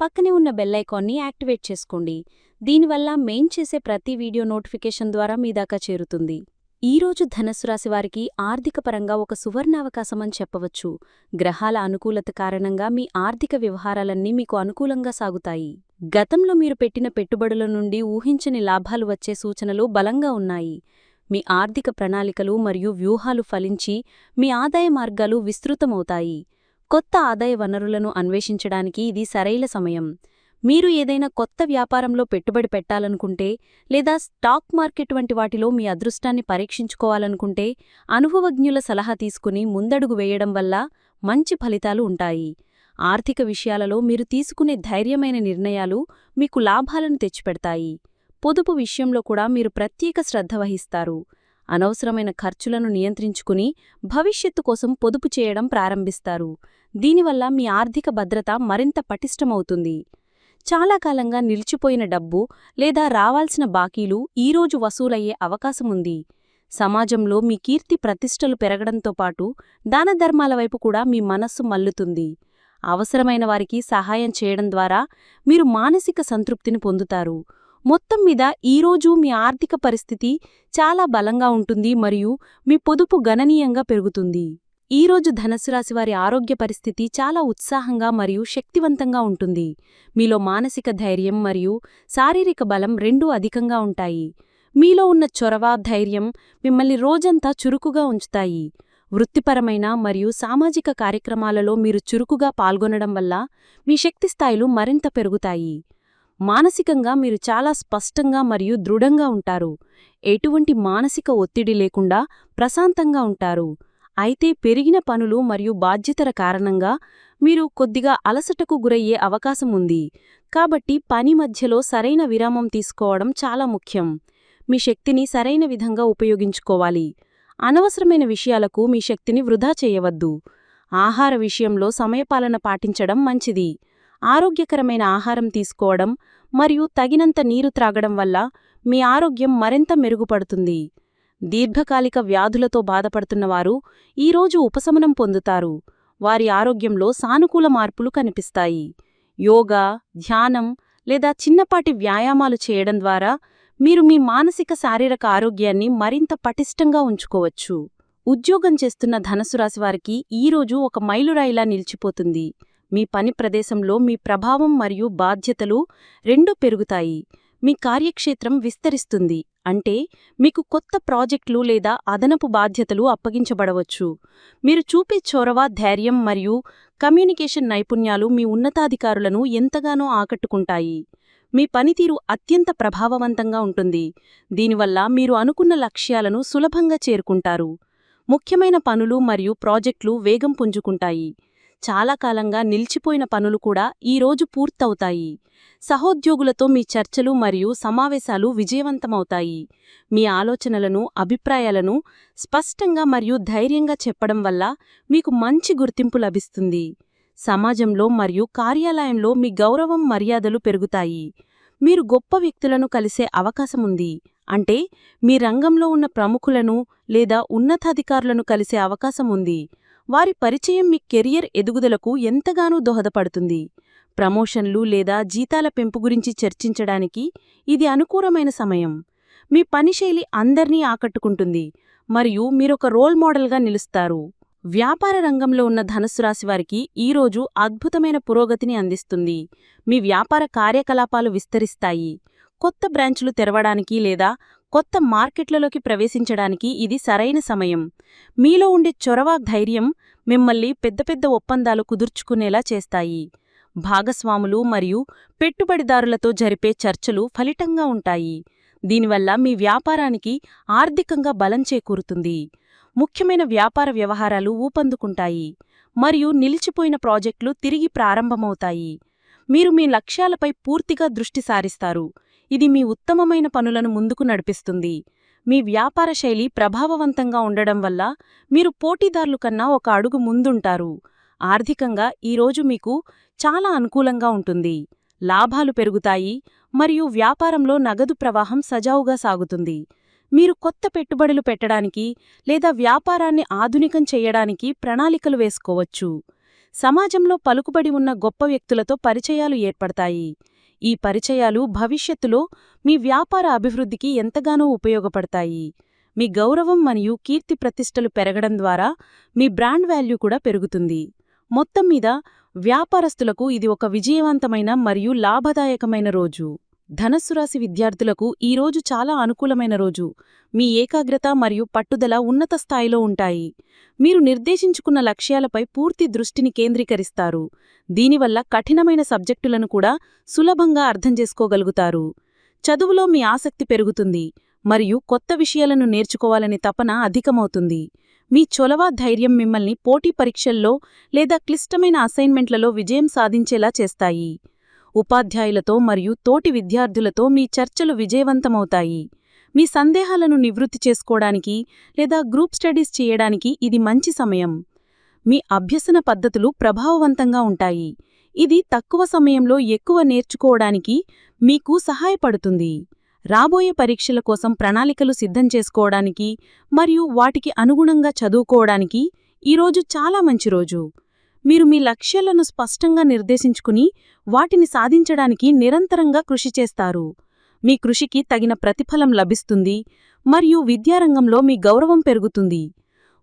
పక్కనే ఉన్న బెల్లైకాన్ని యాక్టివేట్ చేసుకోండి. దీనివల్ల మేం చేసే ప్రతి వీడియో నోటిఫికేషన్ ద్వారా మీ దాకా చేరుతుంది. ఈరోజు ధనస్సు రాశి వారికి ఆర్థికపరంగా ఒక సువర్ణావకాశమని చెప్పవచ్చు. గ్రహాల అనుకూలత కారణంగా మీ ఆర్థిక వ్యవహారాలన్నీ మీకు అనుకూలంగా సాగుతాయి. గతంలో మీరు పెట్టిన పెట్టుబడుల నుండి ఊహించని లాభాలు వచ్చే సూచనలు బలంగా ఉన్నాయి. మీ ఆర్థిక ప్రణాళికలు మరియు వ్యూహాలు ఫలించి మీ ఆదాయ మార్గాలు విస్తృతమవుతాయి. కొత్త ఆదాయ వనరులను అన్వేషించడానికి ఇది సరైన సమయం. మీరు ఏదైనా కొత్త వ్యాపారంలో పెట్టుబడి పెట్టాలనుకుంటే లేదా స్టాక్ మార్కెట్ వంటి వాటిలో మీ అదృష్టాన్ని పరీక్షించుకోవాలనుకుంటే అనుభవజ్ఞుల సలహా తీసుకుని ముందడుగు వేయడం వల్ల మంచి ఫలితాలు ఉంటాయి. ఆర్థిక విషయాలలో మీరు తీసుకునే ధైర్యమైన నిర్ణయాలు మీకు లాభాలను తెచ్చిపెడతాయి. పొదుపు విషయంలో కూడా మీరు ప్రత్యేక శ్రద్ధ వహిస్తారు. అనవసరమైన ఖర్చులను నియంత్రించుకుని భవిష్యత్తు కోసం పొదుపు చేయడం ప్రారంభిస్తారు. దీనివల్ల మీ ఆర్థిక భద్రత మరింత పటిష్టమవుతుంది. చాలా కాలంగా నిలిచిపోయిన డబ్బు లేదా రావాల్సిన బాకీలు ఈరోజు వసూలయ్యే అవకాశముంది సమాజంలో మీ కీర్తి ప్రతిష్టలు పెరగడంతో పాటు దానధర్మాల వైపు కూడా మీ మనస్సు మల్లుతుంది. అవసరమైన వారికి సహాయం చేయడం ద్వారా మీరు మానసిక సంతృప్తిని పొందుతారు. మొత్తం మీద ఈరోజు మీ ఆర్థిక పరిస్థితి చాలా బలంగా ఉంటుంది మరియు మీ పొదుపు గణనీయంగా పెరుగుతుంది. ఈరోజు ధనస్సు రాశి వారి ఆరోగ్య పరిస్థితి చాలా ఉత్సాహంగా మరియు శక్తివంతంగా ఉంటుంది. మీలో మానసిక ధైర్యం మరియు శారీరక బలం రెండూ అధికంగా ఉంటాయి. మీలో ఉన్న చొరవ ధైర్యం మిమ్మల్ని రోజంతా చురుకుగా ఉంచుతాయి. వృత్తిపరమైన మరియు సామాజిక కార్యక్రమాలలో మీరు చురుకుగా పాల్గొనడం వల్ల మీ శక్తి స్థాయిలు మరింత పెరుగుతాయి. మానసికంగా మీరు చాలా స్పష్టంగా మరియు దృఢంగా ఉంటారు. ఎటువంటి మానసిక ఒత్తిడి లేకుండా ప్రశాంతంగా ఉంటారు. అయితే పెరిగిన పనులు మరియు బాధ్యతల కారణంగా మీరు కొద్దిగా అలసటకు గురయ్యే అవకాశం ఉంది. కాబట్టి పని మధ్యలో సరైన విరామం తీసుకోవడం చాలా ముఖ్యం. మీ శక్తిని సరైన విధంగా ఉపయోగించుకోవాలి. అనవసరమైన విషయాలకు మీ శక్తిని వృధా చేయవద్దు. ఆహార విషయంలో సమయపాలన పాటించడం మంచిది. ఆరోగ్యకరమైన ఆహారం తీసుకోవడం మరియు తగినంత నీరు త్రాగడం వల్ల మీ ఆరోగ్యం మరింత మెరుగుపడుతుంది. దీర్ఘకాలిక వ్యాధులతో బాధపడుతున్నవారు ఈరోజు ఉపశమనం పొందుతారు. వారి ఆరోగ్యంలో సానుకూల మార్పులు కనిపిస్తాయి. యోగా ధ్యానం లేదా చిన్నపాటి వ్యాయామాలు చేయడం ద్వారా మీరు మీ మానసిక శారీరక ఆరోగ్యాన్ని మరింత పటిష్టంగా ఉంచుకోవచ్చు. ఉద్యోగం చేస్తున్న ధనసు రాశివారికి ఈరోజు ఒక మైలురాయిలా నిలిచిపోతుంది. మీ పని ప్రదేశంలో మీ ప్రభావం మరియు బాధ్యతలు రెండూ పెరుగుతాయి. మీ కార్యక్షేత్రం విస్తరిస్తుంది. అంటే మీకు కొత్త ప్రాజెక్టులు లేదా అదనపు బాధ్యతలు అప్పగించబడవచ్చు. మీరు చూపే చొరవ ధైర్యం మరియు కమ్యూనికేషన్ నైపుణ్యాలు మీ ఉన్నతాధికారులను ఎంతగానో ఆకట్టుకుంటాయి. మీ పనితీరు అత్యంత ప్రభావవంతంగా ఉంటుంది. దీనివల్ల మీరు అనుకున్న లక్ష్యాలను సులభంగా చేరుకుంటారు. ముఖ్యమైన పనులు మరియు ప్రాజెక్టులు వేగం పుంజుకుంటాయి. చాలా కాలంగా నిలిచిపోయిన పనులు కూడా ఈరోజు పూర్తవుతాయి. సహోద్యోగులతో మీ చర్చలు మరియు సమావేశాలు విజయవంతమవుతాయి. మీ ఆలోచనలను అభిప్రాయాలను స్పష్టంగా మరియు ధైర్యంగా చెప్పడం వల్ల మీకు మంచి గుర్తింపు లభిస్తుంది. సమాజంలో మరియు కార్యాలయంలో మీ గౌరవం మర్యాదలు పెరుగుతాయి. మీరు గొప్ప వ్యక్తులను కలిసే అవకాశముంది అంటే మీ రంగంలో ఉన్న ప్రముఖులను లేదా ఉన్నతాధికారులను కలిసే అవకాశముంది వారి పరిచయం మీ కెరియర్ ఎదుగుదలకు ఎంతగానో దోహదపడుతుంది. ప్రమోషన్లు లేదా జీతాల పెంపు గురించి చర్చించడానికి ఇది అనుకూలమైన సమయం. మీ పనిశైలి అందర్నీ ఆకట్టుకుంటుంది. మరియు మీరొక రోల్ మోడల్గా నిలుస్తారు. వ్యాపార రంగంలో ఉన్న ధనుస్సు రాశివారికి ఈరోజు అద్భుతమైన పురోగతిని అందిస్తుంది. మీ వ్యాపార కార్యకలాపాలు విస్తరిస్తాయి. కొత్త బ్రాంచులు తెరవడానికి లేదా కొత్త మార్కెట్లలోకి ప్రవేశించడానికి ఇది సరైన సమయం. మీలో ఉండే చొరవ ధైర్యం మిమ్మల్ని పెద్ద పెద్ద ఒప్పందాలు కుదుర్చుకునేలా చేస్తాయి. భాగస్వాములు మరియు పెట్టుబడిదారులతో జరిపే చర్చలు ఫలితంగా ఉంటాయి. దీనివల్ల మీ వ్యాపారానికి ఆర్థికంగా బలం చేకూరుతుంది. ముఖ్యమైన వ్యాపార వ్యవహారాలు ఊపందుకుంటాయి మరియు నిలిచిపోయిన ప్రాజెక్టులు తిరిగి ప్రారంభమవుతాయి. మీరు మీ లక్ష్యాలపై పూర్తిగా దృష్టి సారిస్తారు. ఇది మీ ఉత్తమమైన పనులను ముందుకు నడిపిస్తుంది. మీ వ్యాపార శైలి ప్రభావవంతంగా ఉండడం వల్ల మీరు పోటీదారులు కన్నా ఒక అడుగు ముందుంటారు. ఆర్థికంగా ఈరోజు మీకు చాలా అనుకూలంగా ఉంటుంది. లాభాలు పెరుగుతాయి మరియు వ్యాపారంలో నగదు ప్రవాహం సజావుగా సాగుతుంది. మీరు కొత్త పెట్టుబడులు పెట్టడానికి లేదా వ్యాపారాన్ని ఆధునికం చేయడానికి ప్రణాళికలు వేసుకోవచ్చు. సమాజంలో పలుకుబడి ఉన్న గొప్ప వ్యక్తులతో పరిచయాలు ఏర్పడతాయి. ఈ పరిచయాలు భవిష్యత్తులో మీ వ్యాపార అభివృద్ధికి ఎంతగానో ఉపయోగపడతాయి. మీ గౌరవం మరియు కీర్తి ప్రతిష్టలు పెరగడం ద్వారా మీ బ్రాండ్ వాల్యూ కూడా పెరుగుతుంది. మొత్తం మీద వ్యాపారస్తులకు ఇది ఒక విజయవంతమైన మరియు లాభదాయకమైన రోజు. ధనస్సు రాశి విద్యార్థులకు ఈ రోజు చాలా అనుకూలమైన రోజు. మీ ఏకాగ్రత మరియు పట్టుదల ఉన్నత స్థాయిలో ఉంటాయి. మీరు నిర్దేశించుకున్న లక్ష్యాలపై పూర్తి దృష్టిని కేంద్రీకరిస్తారు. దీనివల్ల కఠినమైన సబ్జెక్టులను కూడా సులభంగా అర్థం చేసుకోగలుగుతారు. చదువులో మీ ఆసక్తి పెరుగుతుంది. మరియు కొత్త విషయాలను నేర్చుకోవాలనే తపన అధికమవుతుంది. మీ చొలవ ధైర్యం మిమ్మల్ని పోటీ పరీక్షల్లో లేదా క్లిష్టమైన అసైన్మెంట్లలో విజయం సాధించేలా చేస్తాయి. ఉపాధ్యాయులతో మరియు తోటి విద్యార్థులతో మీ చర్చలు విజయవంతమవుతాయి. మీ సందేహాలను నివృత్తి చేసుకోవడానికి లేదా గ్రూప్ స్టడీస్ చేయడానికి ఇది మంచి సమయం. మీ అభ్యసన పద్ధతులు ప్రభావవంతంగా ఉంటాయి. ఇది తక్కువ సమయంలో ఎక్కువ నేర్చుకోవడానికి మీకు సహాయపడుతుంది. రాబోయే పరీక్షల కోసం ప్రణాళికలు సిద్ధం చేసుకోవడానికి మరియు వాటికి అనుగుణంగా చదువుకోవడానికి ఈరోజు చాలా మంచి రోజు. మీరు మీ లక్ష్యాలను స్పష్టంగా నిర్దేశించుకుని వాటిని సాధించడానికి నిరంతరంగా కృషి చేస్తారు. మీ కృషికి తగిన ప్రతిఫలం లభిస్తుంది మరియు విద్యారంగంలో మీ గౌరవం పెరుగుతుంది.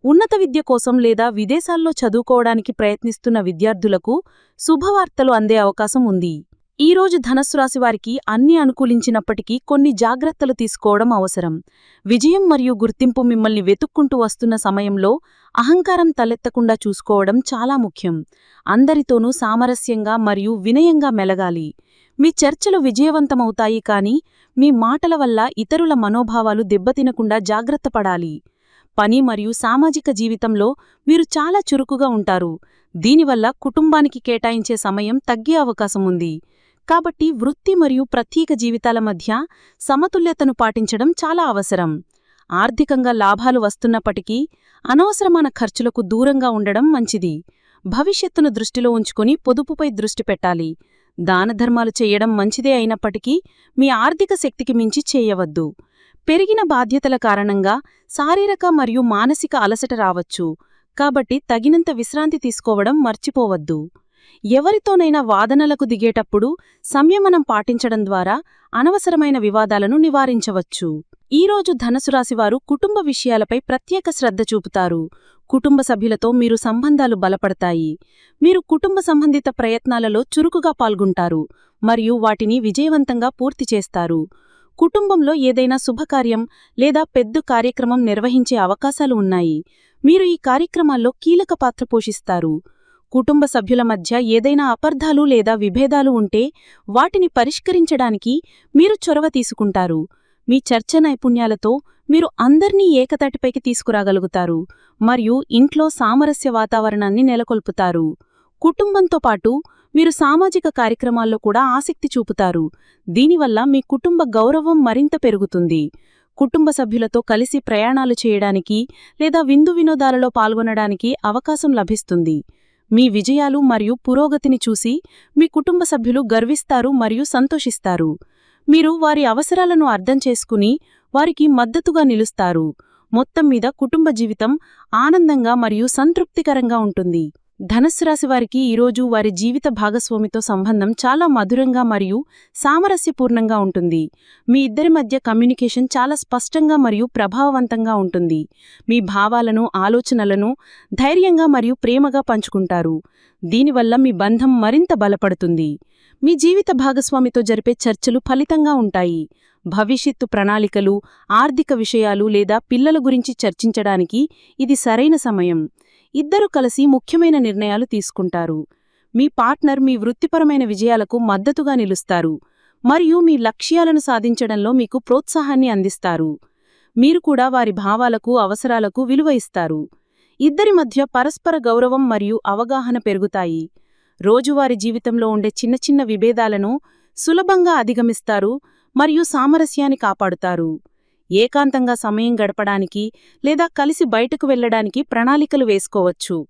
ఉన్నత విద్య కోసం లేదా విదేశాల్లో చదువుకోవడానికి ప్రయత్నిస్తున్న విద్యార్థులకు శుభవార్తలు అందే అవకాశం ఉంది. ఈ రోజు ధనస్సు రాశి వారికి అన్ని అనుకూలించినప్పటికీ కొన్ని జాగ్రత్తలు తీసుకోవడం అవసరం. విజయం మరియు గుర్తింపు మిమ్మల్ని వెతుక్కుంటూ వస్తున్న సమయంలో అహంకారం తలెత్తకుండా చూసుకోవడం చాలా ముఖ్యం. అందరితోనూ సామరస్యంగా మరియు వినయంగా మెలగాలి. మీ చర్చలు విజయవంతమవుతాయి కాని మీ మాటల వల్ల ఇతరుల మనోభావాలు దెబ్బతినకుండా జాగ్రత్త పడాలి. పని మరియు సామాజిక జీవితంలో మీరు చాలా చురుకుగా ఉంటారు. దీనివల్ల కుటుంబానికి కేటాయించే సమయం తగ్గే అవకాశం ఉంది. కాబట్టి వృత్తి మరియు ప్రత్యేక జీవితాల మధ్య సమతుల్యతను పాటించడం చాలా అవసరం. ఆర్థికంగా లాభాలు వస్తున్నప్పటికీ అనవసరమైన ఖర్చులకు దూరంగా ఉండడం మంచిది. భవిష్యత్తును దృష్టిలో ఉంచుకొని పొదుపుపై దృష్టి పెట్టాలి. దానధర్మాలు చేయడం మంచిదే అయినప్పటికీ మీ ఆర్థిక శక్తికి మించి చేయవద్దు. పెరిగిన బాధ్యతల కారణంగా శారీరక మరియు మానసిక అలసట రావచ్చు. కాబట్టి తగినంత విశ్రాంతి తీసుకోవడం మర్చిపోవద్దు. ఎవరితోనైనా వాదనలకు దిగేటప్పుడు సంయమనం పాటించడం ద్వారా అనవసరమైన వివాదాలను నివారించవచ్చు. ఈరోజు ధనసురాశివారు కుటుంబ విషయాలపై ప్రత్యేక శ్రద్ధ చూపుతారు. కుటుంబ సభ్యులతో మీరు సంబంధాలు బలపడతాయి. మీరు కుటుంబ సంబంధిత ప్రయత్నాలలో చురుకుగా పాల్గొంటారు మరియు వాటిని విజయవంతంగా పూర్తి చేస్తారు. కుటుంబంలో ఏదైనా శుభకార్యం లేదా పెద్ద కార్యక్రమం నిర్వహించే అవకాశాలు ఉన్నాయి. మీరు ఈ కార్యక్రమాల్లో కీలక పాత్ర పోషిస్తారు. కుటుంబ సభ్యుల మధ్య ఏదైనా అపర్ధాలు లేదా విభేదాలు ఉంటే వాటిని పరిష్కరించడానికి మీరు చొరవ తీసుకుంటారు. మీ చర్చ నైపుణ్యాలతో మీరు అందర్నీ ఏకతాటిపైకి తీసుకురాగలుగుతారు మరియు ఇంట్లో సామరస్య వాతావరణాన్ని నెలకొల్పుతారు. కుటుంబంతో పాటు మీరు సామాజిక కార్యక్రమాల్లో కూడా ఆసక్తి చూపుతారు. దీనివల్ల మీ కుటుంబ గౌరవం మరింత పెరుగుతుంది. కుటుంబ సభ్యులతో కలిసి ప్రయాణాలు చేయడానికి లేదా విందు వినోదాలలో పాల్గొనడానికి అవకాశం లభిస్తుంది. మీ విజయాలు మరియు పురోగతిని చూసి మీ కుటుంబ సభ్యులు గర్విస్తారు మరియు సంతోషిస్తారు. మీరు వారి అవసరాలను అర్థం చేసుకుని వారికి మద్దతుగా నిలుస్తారు. మొత్తం మీద కుటుంబ జీవితం ఆనందంగా మరియు సంతృప్తికరంగా ఉంటుంది. ధనస్సు రాశి వారికి ఈరోజు వారి జీవిత భాగస్వామితో సంబంధం చాలా మధురంగా మరియు సామరస్యపూర్ణంగా ఉంటుంది. మీ ఇద్దరి మధ్య కమ్యూనికేషన్ చాలా స్పష్టంగా మరియు ప్రభావవంతంగా ఉంటుంది. మీ భావాలను ఆలోచనలను ధైర్యంగా మరియు ప్రేమగా పంచుకుంటారు. దీనివల్ల మీ బంధం మరింత బలపడుతుంది. మీ జీవిత భాగస్వామితో జరిపే చర్చలు ఫలితంగా ఉంటాయి. భవిష్యత్తు ప్రణాళికలు ఆర్థిక విషయాలు లేదా పిల్లల గురించి చర్చించడానికి ఇది సరైన సమయం. ఇద్దరు కలిసి ముఖ్యమైన నిర్ణయాలు తీసుకుంటారు. మీ పార్ట్నర్ మీ వృత్తిపరమైన విజయాలకు మద్దతుగా నిలుస్తారు. మరియు మీ లక్ష్యాలను సాధించడంలో మీకు ప్రోత్సాహాన్ని అందిస్తారు. మీరు కూడా వారి భావాలకు అవసరాలకు విలువ ఇస్తారు. ఇద్దరి మధ్య పరస్పర గౌరవం మరియు అవగాహన పెరుగుతాయి. రోజువారీ జీవితంలో ఉండే చిన్న చిన్న విభేదాలను సులభంగా అధిగమిస్తారు మరియు సామరస్యాన్ని కాపాడుతారు. ఏకాంతంగా సమయం గడపడానికి లేదా కలిసి బయటకు వెళ్ళడానికి ప్రణాళికలు వేసుకోవచ్చు.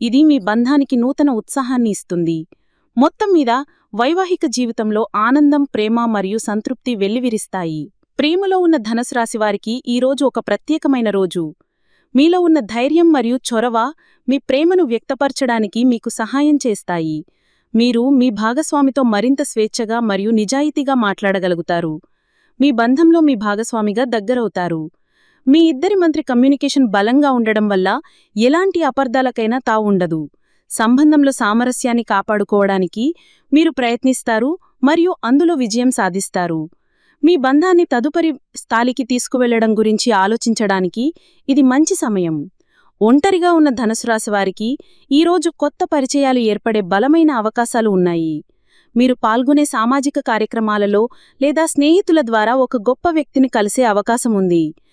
ఇది మీ బంధానికి నూతన ఉత్సాహాన్ని ఇస్తుంది. మొత్తం మీద వైవాహిక జీవితంలో ఆనందం ప్రేమ మరియు సంతృప్తి వెల్లివిరిస్తాయి. ప్రేమలో ఉన్న ధనుసు రాశివారికి ఈరోజు ఒక ప్రత్యేకమైన రోజు. మీలో ఉన్న ధైర్యం మరియు చొరవ మీ ప్రేమను వ్యక్తపరచడానికి మీకు సహాయం చేస్తాయి. మీరు మీ భాగస్వామితో మరింత స్వేచ్ఛగా మరియు నిజాయితీగా మాట్లాడగలుగుతారు. మీ బంధంలో మీ భాగస్వామిగా దగ్గరవుతారు. మీ ఇద్దరి మంత్రి కమ్యూనికేషన్ బలంగా ఉండడం వల్ల ఎలాంటి అపార్థాలకైనా తావుండదు సంబంధంలో సామరస్యాన్ని కాపాడుకోవడానికి మీరు ప్రయత్నిస్తారు మరియు అందులో విజయం సాధిస్తారు. మీ బంధాన్ని తదుపరి స్థాయికి తీసుకువెళ్ళడం గురించి ఆలోచించడానికి ఇది మంచి సమయం. ఒంటరిగా ఉన్న ధనుసు రాశి వారికి ఈరోజు కొత్త పరిచయాలు ఏర్పడే బలమైన అవకాశాలు ఉన్నాయి. మీరు పాల్గొనే సామాజిక కార్యక్రమాలలో లేదా స్నేహితుల ద్వారా ఒక గొప్ప వ్యక్తిని కలిసే అవకాశం ఉంది.